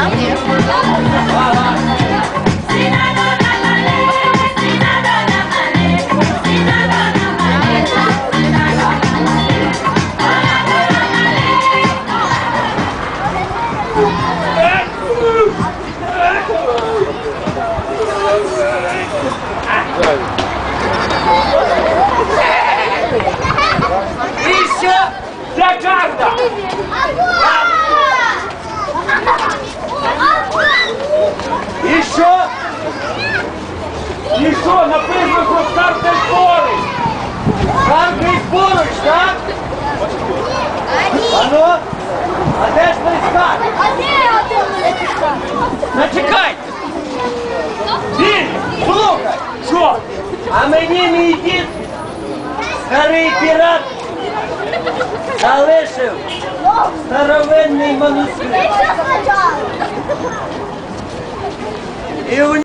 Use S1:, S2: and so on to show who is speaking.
S1: Thank you. Еще написано, що карти поруч! Карти поруч, так? Ану? А де ж той скарб? Зачекайте! Він! Слухай! Що? А мені мій дід, старий пірат, залишив старовинний манускрипт. І у